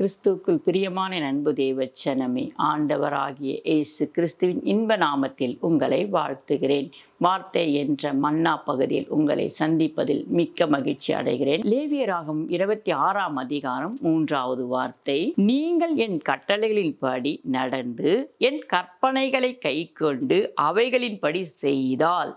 கிறிஸ்துவுக்குள் பிரியமான நண்பு தேவச்சனமே ஆண்டவராகிய இயேசு கிறிஸ்துவின் இன்ப நாமத்தில் உங்களை வாழ்த்துகிறேன். வார்த்தை என்ற மன்னா பகுதியில் உங்களை சந்திப்பதில் மிக்க மகிழ்ச்சி அடைகிறேன். லேவியராகும் இருபத்தி ஆறாம் அதிகாரம் மூன்றாவது வார்த்தை நீங்கள் என் கட்டளைகளின்படி நடந்து என் கற்பனைகளை கைக்கொண்டு அவைகளின்படி செய்தால்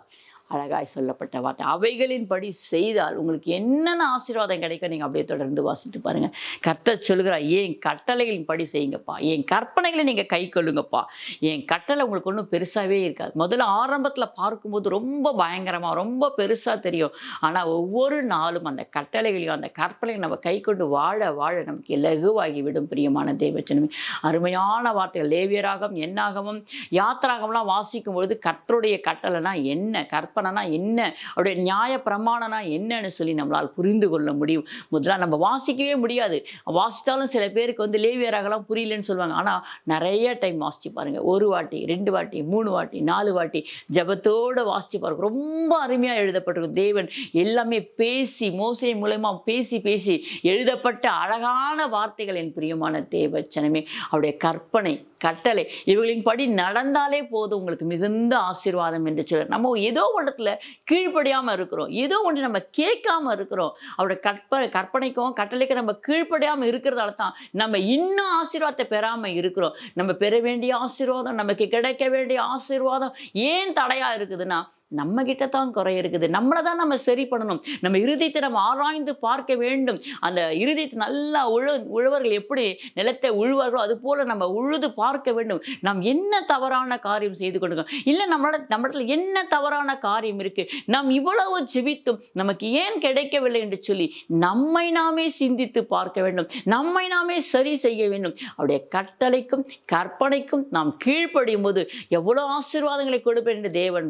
அழகாய் சொல்லப்பட்ட வார்த்தை. அவைகளின்படி செய்தால் உங்களுக்கு என்னென்ன ஆசீர்வாதம் கிடைக்கும் நீங்கள் அப்படியே தொடர்ந்து வாசித்து பாருங்கள் கர்த்தர் சொல்கிறார் என் கட்டளைகளின் படி செய்யுங்கப்பா. என் கற்பனைகளை நீங்கள் கை கொள்ளுங்கப்பா. என் கட்டளை உங்களுக்கு ஒன்றும் பெருசாகவே இருக்காது. முதல்ல ஆரம்பத்தில் பார்க்கும்போது ரொம்ப பயங்கரமாக ரொம்ப பெருசாக தெரியும். ஆனால் ஒவ்வொரு நாளும் அந்த கட்டளைகளையும் அந்த கற்பனைகளை நம்ம கை கொண்டு வாழ வாழ நமக்கு இலகுவாகி விடும் பிரியமான தேவச்சனமே. அருமையான வார்த்தைகள். லேவியராகவும் என்னாகவும் யாத்திராகம்லாம் வாசிக்கும் பொழுது கர்த்தருடைய கட்டளைனா என்ன? கற்பனை கற்பனைனா என்ன? அவருடைய நியாய பிரமாணனா என்னன்னு சொல்லி நம்மளால் புரிந்து கொள்ள முடியும். முதலாக நம்ம வாசிக்கவே முடியாது. வாசித்தாலும் சில பேருக்கு வந்து லேவியராகலாம் புரியலன்னு சொல்லுவாங்க. ஆனால் நிறைய டைம் வாசித்து பாருங்கள் ஒரு வாட்டி ரெண்டு வாட்டி மூணு வாட்டி நாலு வாட்டி ஜபத்தோடு வாசித்து பாருங்க. ரொம்ப அருமையாக எழுதப்பட்டிருக்கும். தேவன் எல்லாமே பேசி மோசடி மூலயமா பேசி பேசி எழுதப்பட்ட அழகான வார்த்தைகள் என் பிரியமான தேவச்சனமே. அவருடைய கற்பனை கட்டளை இவர்களின் படி நடந்தாலே போதும். உங்களுக்கு மிகுந்த ஆசீர்வாதம் என்று சொல்ல. நம்ம ஏதோ ஒன்று இடத்துல கீழ்ப்படியாமல் இருக்கிறோம். ஏதோ ஒன்று நம்ம கேட்காம இருக்கிறோம். அவரோட கற்ப கற்பனைக்கும் கட்டளைக்கும் நம்ம கீழ்ப்படியாமல் இருக்கிறதால தான் நம்ம இன்னும் ஆசீர்வாதத்தை பெறாமல் இருக்கிறோம். நம்ம பெற வேண்டிய ஆசீர்வாதம் நமக்கு கிடைக்க வேண்டிய ஆசீர்வாதம் ஏன் தடையாக இருக்குதுன்னா நம்ம கிட்ட தான் குறை இருக்குது. நம்மளை தான் நம்ம சரி பண்ணணும். நம்ம இருதயத்தை நம்ம ஆராய்ந்து பார்க்க வேண்டும். அந்த இருதயத்தை நல்லா உழு உழவர்கள் எப்படி நிலத்தை உழுவார்களோ அது போல நம்ம உழுது பார்க்க வேண்டும். நாம் என்ன தவறான காரியம் செய்து கொண்டிருக்கோம்? இல்லை நம்மளோட நம்மிடத்துல என்ன தவறான காரியம் இருக்கு? நாம் இவ்வளவு ஜெபித்தும் நமக்கு ஏன் கிடைக்கவில்லை என்று சொல்லி நம்மை நாமே சிந்தித்து பார்க்க வேண்டும். நம்மை நாமே சரி செய்ய வேண்டும். அவருடைய கட்டளைக்கும் கற்பனைக்கும் நாம் கீழ்ப்படியும் போது எவ்வளோ ஆசீர்வாதங்களை கொடுப்பேன் என்று தேவன்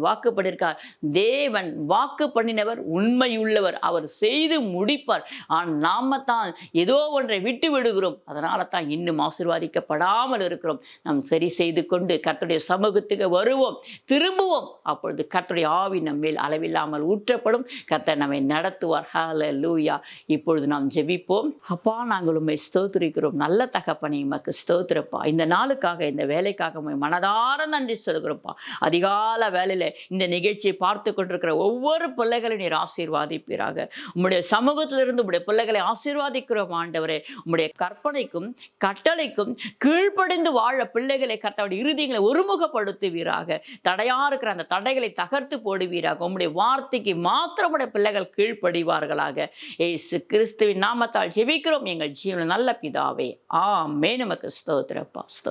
வாக்குப்படிருக்கார் தேவன் வாக்கு பண்ணினவர் உண்மையுள்ளவர். அவர் செய்து முடிப்பார். ஆனால் நாம தான் ஏதோ ஒன்றை விட்டு விடுகிறோம். அதனால தான் இன்னும் ஆசீர்வாதிக்கப்படாமல் இருக்கிறோம். நாம் சரி செய்து கொண்டு கர்த்தருடைய சமூகத்துக்கு வருவோம். திரும்புவோம். அப்பொழுது கர்த்தருடைய ஆவி நம்ம மேல் அளவில்லாமல் ஊற்றப்படும். கர்த்தர் நம்மை நடத்துவார். ஹால லூயா இப்பொழுது நாம் ஜெபிப்போம். அப்பா நாங்கள் உண்மை ஸ்தோத்திரிக்கிறோம். நல்ல தகப்பனை உமக்கு ஸ்தோத்திரப்பா. இந்த நாளுக்காக இந்த வேலைக்காக மனதார நன்றி சொல்கிறோம்ப்பா அதிகால வேலையில் இந்த நிகழ்ச்சி நிகழ்ச்சியை பார்த்து கொண்டிருக்கிற ஒவ்வொரு பிள்ளைகளை நீர் ஆசீர்வாதிப்பீராக. உம்முடைய சமூகத்திலிருந்து உம்முடைய பிள்ளைகளை ஆசீர்வாதிக்கிறோம் ஆண்டவரே. உம்முடைய கற்பனைக்கும் கட்டளைக்கும் கீழ்ப்படிந்து வாழ பிள்ளைகளை கர்த்தருடைய இறுதிகளை ஒருமுகப்படுத்துவீராக. தடையாக இருக்கிற அந்த தடைகளை தகர்த்து போடுவீராக. உம்முடைய வார்த்தைக்கு மாத்திரம் உடைய பிள்ளைகள் கீழ்ப்படிவார்களாக. ஏசு கிறிஸ்துவின் நாமத்தால் ஜெபிக்கிறோம். எங்கள் ஜீவன நல்ல பிதாவே. ஆமே நமக்கு ஸ்தோத்திரப்பா ஸ்தோ